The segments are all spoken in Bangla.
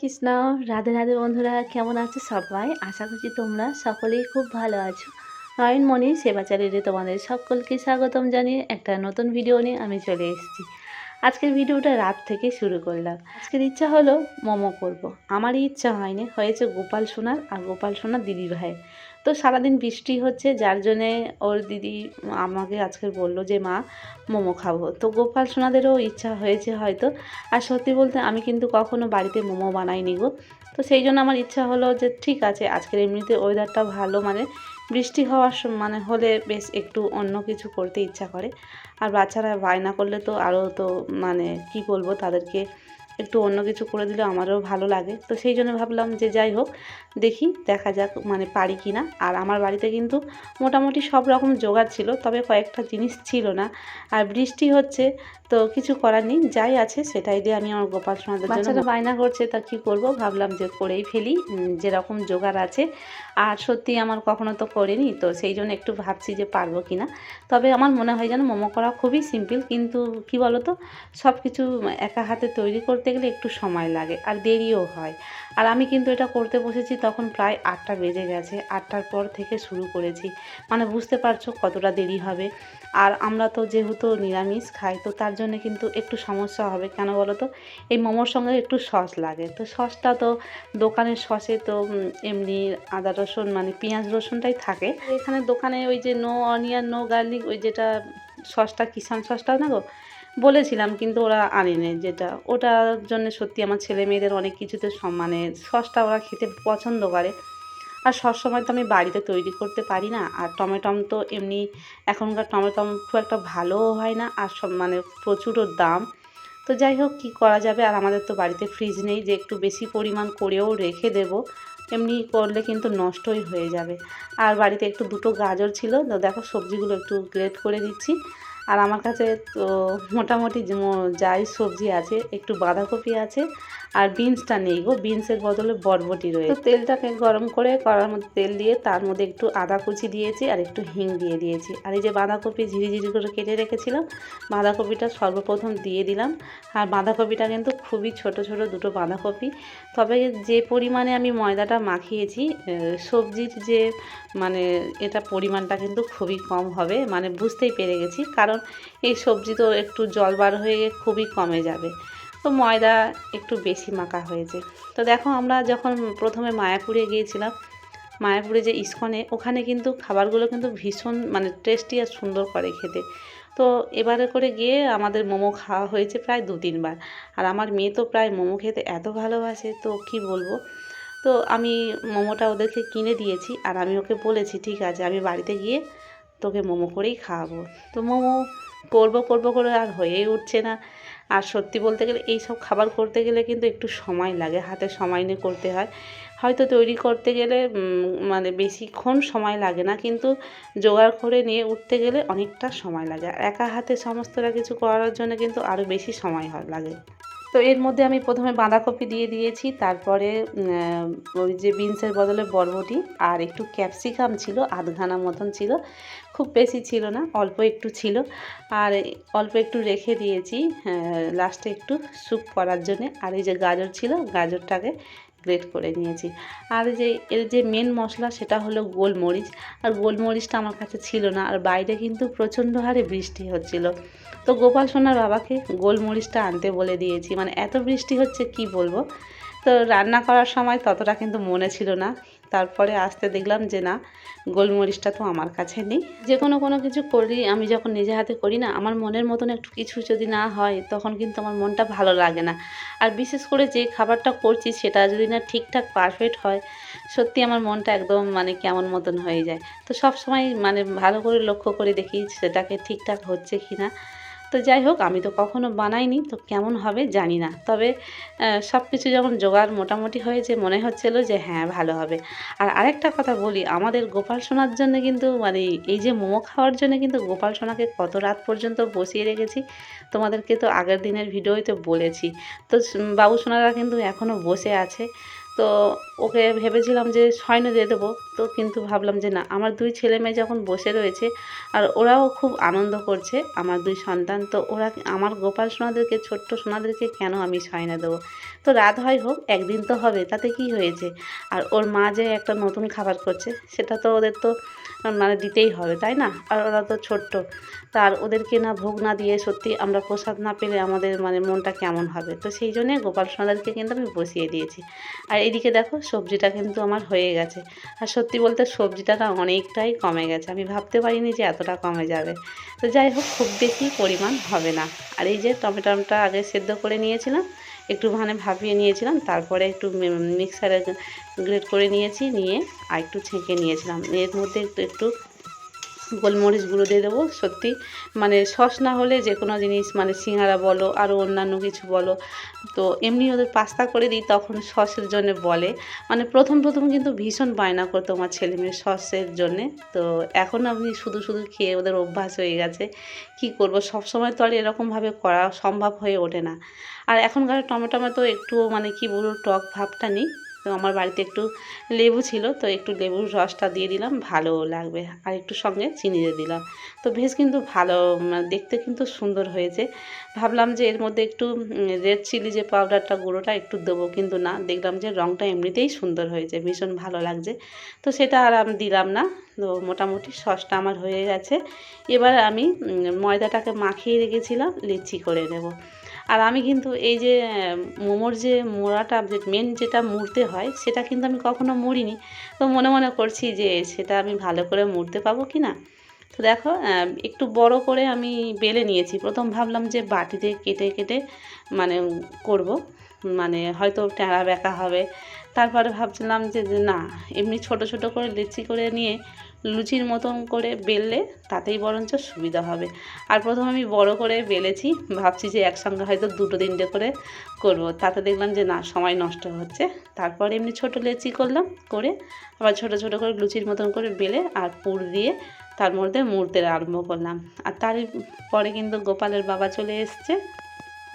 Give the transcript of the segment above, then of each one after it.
কৃষ্ণ, রাধে রাধে বন্ধুরা, কেমন আছো সবাই? আশা করছি তোমরা সকলেই খুব ভালো আছো। নয়নমণি সেবাচারীরে তোমাদের সকলকে স্বাগতম জানিয়ে একটা নতুন ভিডিও নিয়ে আমি চলে এসেছি। আজকের ভিডিওটা রাত থেকে শুরু করলাম। আজকের ইচ্ছা হলো মোমো করব। আমারই ইচ্ছা হয়নি, হয়েছে গোপাল সোনার আর গোপাল সোনার দিদি ভাই। তো সারাদিন বৃষ্টি হচ্ছে, যার জন্যে ওর দিদি আমাকে আজকে বলল যে, মা, মোমো খাব। তো গোপাল সোনাদেরও ইচ্ছা হয়েছে হয়তো। আর সত্যি বলতে আমি কিন্তু কখনো বাড়িতে মোমো বানাইনি গো। তো সেই জন্য আমার ইচ্ছা হলো যে, ঠিক আছে, আজকের এমনিতে ওয়েদারটা ভালো মানে বৃষ্টি হওয়ার মানে হলে বেশ একটু অন্য কিছু করতে ইচ্ছা করে। আর বাচ্চারা বায়না করলে তো আরও তো মানে কি বলব তাদেরকে একটু অন্য কিছু করে দিলে আমারও ভালো লাগে। তো সেই জন্য ভাবলাম যে যাই হোক দেখি দেখা যাক মানে পারি কি না আর আমার বাড়িতে কিন্তু মোটামুটি সব রকম জোগাড় ছিল তবে কয়েকটা জিনিস ছিল না। আর বৃষ্টি হচ্ছে তো কিছু করার নেই যাই আছে সেটাই দিয়ে আমি আমার গোপাল সোনাদের জন্য বায়না করছে তা কি করব? ভাবলাম যে করেই ফেলি যেরকম জোগাড় আছে। আর সত্যি আমার কখনো তো করিনি তো সেই জন্য একটু ভাবছি যে পারব কি না তবে আমার মনে হয় যেন মোমো করা খুবই সিম্পল কিন্তু কি বলো তো সব কিছু একা হাতে তৈরি করতে গেলে একটু সময় লাগে আর দেরিও হয়। আর আমি কিন্তু এটা করতে বসেছি তখন প্রায় আটটা বেজে গেছে, আটটার পর থেকে শুরু করেছি। মানে বুঝতে পারছ কতটা দেরি হবে। আর আমরা তো যেহেতু নিরামিষ খাই, তো তার জন্য কিন্তু একটু সমস্যা হবে। কেন বলো তো? এই মোমোর সঙ্গে একটু সস লাগে। তো সসটা তো দোকানের সসে তো এমনি আদা রসুন মানে পেঁয়াজ রসুনটাই থাকে। এখানে দোকানে ওই যে নো অনিয়ন, নো গার্লিক, ওই যেটা সসটা কিষান সসটা না গো? বলেছিলাম, কিন্তু ওরা আনেনি যেটা। ওটার জন্য সত্যি আমার ছেলে মেয়েদের অনেক কিছুতে মানে সসটা ওরা খেতে পছন্দ করে। আর সবসময় তো আমি বাড়িতে তৈরি করতে পারি না। আর টমেটম তো এমনি এখনকার টমেটম খুব একটা ভালোও হয় না, আর সব মানে প্রচুরও দাম। তো যাই হোক, কী করা যাবে? আর আমাদের তো বাড়িতে ফ্রিজ নেই, যে একটু বেশি পরিমাণ করেও রেখে দেবো। এমনি করলে কিন্তু নষ্টই হয়ে যাবে। আর বাড়িতে একটু দুটো গাজর ছিল, তো দেখো সবজিগুলো একটু গ্রেট করে দিচ্ছি। আর আমার কাছে তো মোটামুটি যাই সবজি আছে একটু বাঁধাকপি আছে আর বিনসটা নেই গো। বিনসের বদলে বরবটি রয়েছে। তো তেলটাকে গরম করে কড়ার মধ্যে তেল দিয়ে তার মধ্যে একটু আদা কুচি দিয়েছি আর একটু হিং দিয়ে দিয়েছি। আর এই যে বাঁধাকপি ঝিরি ঝিরি করে কেটে রেখেছিলাম, বাঁধাকপিটা সর্বপ্রথম দিয়ে দিলাম। আর বাঁধাকপিটা কিন্তু খুবই ছোট ছোট দুটো বাঁধাকপি। তবে যে পরিমাণে আমি ময়দাটা মাখিয়েছি সবজির যে মানে এটা পরিমাণটা কিন্তু খুবই কম হবে। মানে বুঝতেই পেরে গেছি। কারণ এই সবজি তো একটু জল বার হয়ে খুবই কমে যাবে। তো ময়দা একটু বেশি মাখা হয়েছে। তো দেখো আমরা যখন প্রথমে মায়াপুরে গিয়েছিলাম, মায়াপুরে যে ইস্কনে, ওখানে কিন্তু খাবারগুলো কিন্তু ভীষণ মানে টেস্টি আর সুন্দর করে খেতে। তো এবারে করে গিয়ে আমাদের মোমো খাওয়া হয়েছে প্রায় দু তিনবার আর আমার মেয়ে তো প্রায় মোমো খেতে এত ভালোবাসে, তো কি বলব? তো আমি মোমোটা ওদেরকে কিনে দিয়েছি আর আমি ওকে বলেছি, ঠিক আছে, আমি বাড়িতে গিয়ে তোকে মোমো করেই খাওয়াবো। তো মোমো করব করব করে আর হয়েই উঠছে না। আর সত্যি বলতে গেলে এই সব খাবার করতে গেলে কিন্তু একটু সময় লাগে, হাতে সময় নিয়ে করতে হয়। হয়তো তৈরি করতে গেলে মানে বেশিক্ষণ সময় লাগে না, কিন্তু জোগাড় করে নিয়ে উঠতে গেলে অনেকটা সময় লাগে। আর একা হাতে সমস্তটা কিছু করার জন্য কিন্তু আরও বেশি সময় লাগে। তো এর মধ্যে আমি প্রথমে বাঁধাকপি দিয়ে দিয়েছি, তারপরে ওই যে বিনসের বদলে বরবটি আর একটু ক্যাপসিকাম ছিল আধঘানা মতন ছিল। খুব বেশি ছিল না, অল্প একটু ছিল। আর অল্প একটু রেখে দিয়েছি লাস্টে একটু স্যুপ করার জন্যে। আর এই যে গাজর ছিল, গাজরটাকে গ্রেট করে নিয়েছি। আর যে, এর যে মেন মশলা সেটা হলো গোলমরিচ। আর গোলমরিচটা আমার কাছে ছিল না। আর বাইরে কিন্তু প্রচণ্ড হারে বৃষ্টি হচ্ছিল। তো গোপাল সোনার বাবাকে গোলমরিচটা আনতে বলে দিয়েছি। মানে এত বৃষ্টি হচ্ছে কি বলব? তো রান্না করার সময় ততটা কিন্তু মনে ছিল না। তারপরে আসতে দেখলাম যে না, গোলমরিচটা তো আমার কাছে নেই। যে কোনো কোনো কিছু করি, আমি যখন নিজে হাতে করি না, আমার মনের মতন একটু কিছু যদি না হয়, তখন কিন্তু আমার মনটা ভালো লাগে না। আর বিশেষ করে যে খাবারটা করছি, সেটা যদি না ঠিকঠাক পারফেক্ট হয়, সত্যি আমার মনটা একদম মানে কেমন মতন হয়ে যায়। তো সব সময় মানে ভালো করে লক্ষ্য করে দেখি সেটাকে ঠিকঠাক হচ্ছে কি না তো যাই হোক, আমি তো কখনো বানাইনি, তো কেমন হবে জানি না। তবে সব কিছু যখন জোগাড় মোটামুটি হয়েছে, মনে হচ্ছিল যে হ্যাঁ ভালো হবে। আর আরেকটা কথা বলি, আমাদের গোপাল সোনার জন্য কিন্তু মানে এই যে মোমো খাওয়ার জন্য কিন্তু গোপাল সোনাকে কত রাত পর্যন্ত বসিয়ে রেখেছি, তোমাদেরকে তো আগের দিনের ভিডিওতে বলেছি। তো বাবু সোনারা কিন্তু এখনও বসে আছে। তো ওকে ভেবেছিলাম যে সয়নে দিয়ে দেবো। তো কিন্তু ভাবলাম যে না, আমার দুই ছেলে মেয়ে যখন বসে রয়েছে আর ওরাও খুব আনন্দ করছে, আমার দুই সন্তান, তো ওরা আমার গোপাল সোনাদেরকে, ছোট্ট সোনাদেরকে কেন আমি শয়না দেবো? তো রাত হয় হোক, একদিন তো হবে, তাতে কি হয়েছে? আর ওর মা যে একটা নতুন খাবার করছে, সেটা তো ওদের তো মানে দিতেই হবে, তাই না? আর ওরা তো ছোট্ট। তার ওদেরকে না ভোগ না দিয়ে সত্যি আমরা প্রসাদ না পেলে আমাদের মানে মনটা কেমন হবে? তো সেই জন্যে গোপাল সোনাদারকে কিন্তু আমি বসিয়ে দিয়েছি। আর এদিকে দেখো, সবজিটা কিন্তু আমার হয়ে গেছে। আর সত্যি বলতে সবজিটা না অনেকটাই কমে গেছে। আমি ভাবতে পারিনি যে এতটা কমে যাবে। তো যাই হোক, খুব বেশি পরিমাণ হবে না। আর এই যে টমেটোটা আগে সেদ্ধ করে নিয়েছিলাম একটু মানে ভাপিয়ে নিয়েছিলাম, তারপরে একটু মিক্সারে গ্রেট করে নিয়েছি, নিয়ে আর একটু ছেঁকে নিয়েছিলাম। এর মধ্যে একটু একটু গোলমরিচ গুঁড়ো দিয়ে দেবো, সত্যি। মানে সস না হলে যে কোনো জিনিস মানে সিঙ্গারা বলো আরও অন্যান্য কিছু বলো, তো এমনি ওদের পাস্তা করে দিই, তখন সসের জন্য বলে। মানে প্রথম প্রথম কিন্তু ভীষণ বায়না করতো আমার ছেলে মেয়ে সসের জন্যে। তো এখন আমি শুধু শুধু খেয়ে ওদের অভ্যাস হয়ে গেছে। কি করব? সব সময় তো আর এরকমভাবে করা সম্ভব হয়ে ওঠে না। আর এখনকার টমেটো তো একটু মানে কি বলব, টক ভাবটা নেই। তো আমার বাড়িতে একটু লেবু ছিল, তো একটু লেবুর রসটা দিয়ে দিলাম ভালো লাগবে। আর একটু সঙ্গে চিনি দিয়ে দিলাম। তো ভেজ কিন্তু ভালো মানে দেখতে কিন্তু সুন্দর হয়েছে। ভাবলাম যে এর মধ্যে একটু রেড চিলি যে পাউডারটা গুঁড়োটা একটু দেবো, কিন্তু না, দেখলাম যে রঙটা এমনিতেই সুন্দর হয়েছে, ভীষণ ভালো লাগছে। তো সেটা আর আমি দিলাম না, তো মোটামুটি সসটা আমার হয়ে গেছে। এবার আমি ময়দাটাকে মাখিয়ে রেখেছিলাম, লিচি করে নেব। আর আমি কিন্তু এই যে, মোমোর যে মোড়াটা, যে মেন যেটা মুড়তে হয়, সেটা কিন্তু আমি কখনো মুড়িনি। তো মনে মনে করছি যে, সেটা আমি ভালো করে মুড়তে পাবো কি না তো দেখো একটু বড় করে আমি বেলে নিয়েছি। প্রথম ভাবলাম যে বাটিতে কেটে কেটে মানে করব। মানে হয়তো ট্যাঁড়া বেঁকা হবে। তারপরে ভাবছিলাম যে না, এমনি ছোট ছোট করে লিচি করে নিয়ে লুচির মতন করে বেললে তাতেই বরঞ্চ সুবিধা হবে। আর প্রথম আমি বড় করে বেলেছি, ভাবছি যে একসঙ্গে হয়তো দুটো তিনটে করে করব। তাতে দেখলাম যে না, সময় নষ্ট হচ্ছে। তারপর এমনি ছোট লেচি করলাম, করে আবার ছোট ছোট করে লুচির মতন করে বেলে আর পুর দিয়ে তার মধ্যে মুড়তে আরম্ভ করলাম। আর তার পরে কিন্তু গোপালের বাবা চলে এসছে।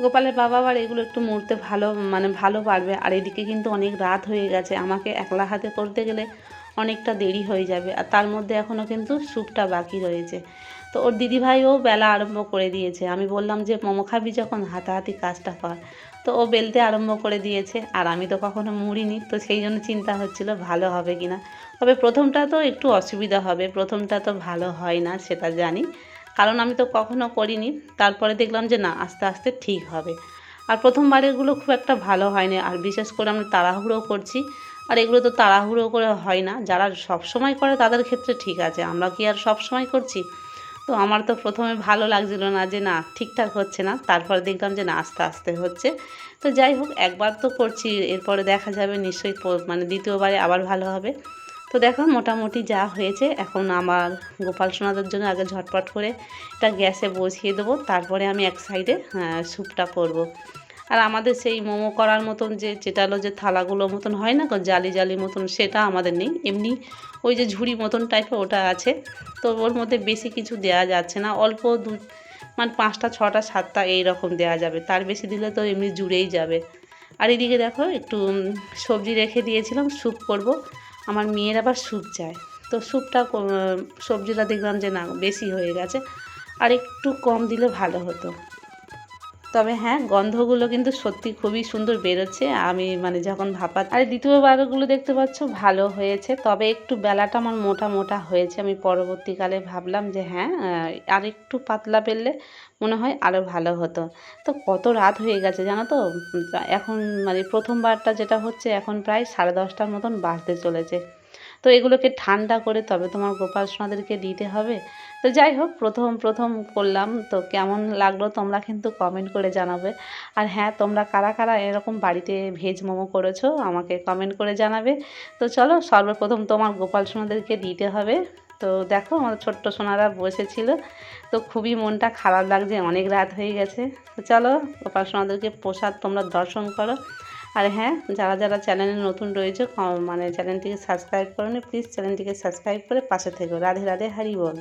গোপালের বাবা আবার এগুলো একটু মুড়তে ভালো মানে ভালো পারবে। আর এদিকে কিন্তু অনেক রাত হয়ে গেছে। আমাকে একলা হাতে করতে গেলে অনেকটা দেরি হয়ে যাবে আর তার মধ্যে এখনও কিন্তু স্যুপটা বাকি রয়েছে। তো ওর দিদিভাইও বেলা আরম্ভ করে দিয়েছে। আমি বললাম যে, মোমো খাবি যখন? হাতাহাতি কাজটা কর। তো ও বেলতে আরম্ভ করে দিয়েছে। আর আমি তো কখনো মুড়িনি, তো সেই জন্য চিন্তা হচ্ছিল ভালো হবে কি না তবে প্রথমটা তো একটু অসুবিধা হবে, প্রথমটা তো ভালো হয় না, সেটা জানি। কারণ আমি তো কখনো করিনি। তারপরে দেখলাম যে, না, আস্তে আস্তে ঠিক হবে। আর প্রথমবারেরগুলো খুব একটা ভালো হয়নি। আর বিশেষ করে আমি তাড়াহুড়ো করছি। আর এগুলো তো তাড়াহুড়ো করে হয় না। যারা সব সময় করে তাদের ক্ষেত্রে ঠিক আছে। আমরা কি আর সব সময় করছি? তো আমার তো প্রথমে ভালো লাগছিল না যে না, ঠিকঠাক হচ্ছে না। তারপরে দেখলাম যে না, আস্তে আস্তে হচ্ছে। তো যাই হোক, একবার তো করছি। এরপরে দেখা যাবে নিশ্চয়ই মানে দ্বিতীয়বারে আবার ভালো হবে। তো দেখো, মোটামুটি যা হয়েছে, এখন আমার গোপাল সোনাদের জন্য আগে ঝটপট করে এটা গ্যাসে বসিয়ে দেবো। তারপরে আমি এক সাইডে স্যুপটা করব। আর আমাদের সেই মোমো করার মতন যে চেটালো যে থালাগুলো মতন হয় না জালি জালি মতন, সেটা আমাদের নেই। এমনি ওই যে ঝুড়ি মতন টাইপের ওটা আছে। তো ওর মধ্যে বেশি কিছু দেওয়া যাচ্ছে না, অল্প দু মানে পাঁচটা, ছটা, সাতটা এই রকম দেওয়া যাবে। তার বেশি দিলে তো এমনি জুড়েই যাবে। আর এদিকে দেখো, একটু সবজি রেখে দিয়েছিলাম, স্যুপ করব। আমার মেয়ের আবার স্যুপ চায় তো স্যুপটা সবজিটা দেখলাম যে না, বেশি হয়ে গেছে। আর একটু কম দিলে ভালো হতো। তবে হ্যাঁ গন্ধগুলো কিন্তু সত্যি খুবই সুন্দর বেরোচ্ছে। আমি মানে যখন ভাপা আর দ্বিতীয়বারগুলো দেখতে পাচ্ছ, ভালো হয়েছে। তবে একটু বেলাটা আমার মোটা মোটা হয়েছে। আমি পরবর্তীকালে ভাবলাম যে হ্যাঁ আর একটু পাতলা পেললে মনে হয় আরও ভালো হতো। তো কত রাত হয়ে গেছে জানো তো? এখন মানে প্রথমবারটা যেটা হচ্ছে, এখন প্রায় সাড়ে দশটার মতন বাজতে চলেছে। তো এগুলোকে ঠান্ডা করে তবে তোমার গোপাল সোনাদেরকে দিতে হবে। তো যাই হোক, প্রথম প্রথম করলাম। তো কেমন লাগল তোমরা কিন্তু কমেন্ট করে জানাবে। আর হ্যাঁ তোমরা কারা কারা এরকম বাড়িতে ভেজ মোমো করেছ আমাকে কমেন্ট করে জানাবে। তো চলো, সর্বপ্রথম তোমার গোপাল সোনাদেরকে দিতে হবে। তো দেখো আমাদের ছোট্ট সোনারা বসেছিল। তো খুবই মনটা খারাপ লাগছে, অনেক রাত হয়ে গেছে। তো চলো গোপাল সোনাদেরকে প্রসাদ তোমরা দর্শন করো। আর হ্যাঁ যারা যারা চ্যানেলে নতুন রয়েছে মানে চ্যানেলটিকে সাবস্ক্রাইব করো প্লিজ চ্যানেলটিকে সাবস্ক্রাইব করে পাশে থেকো। রাধে রাধে, হারি বল।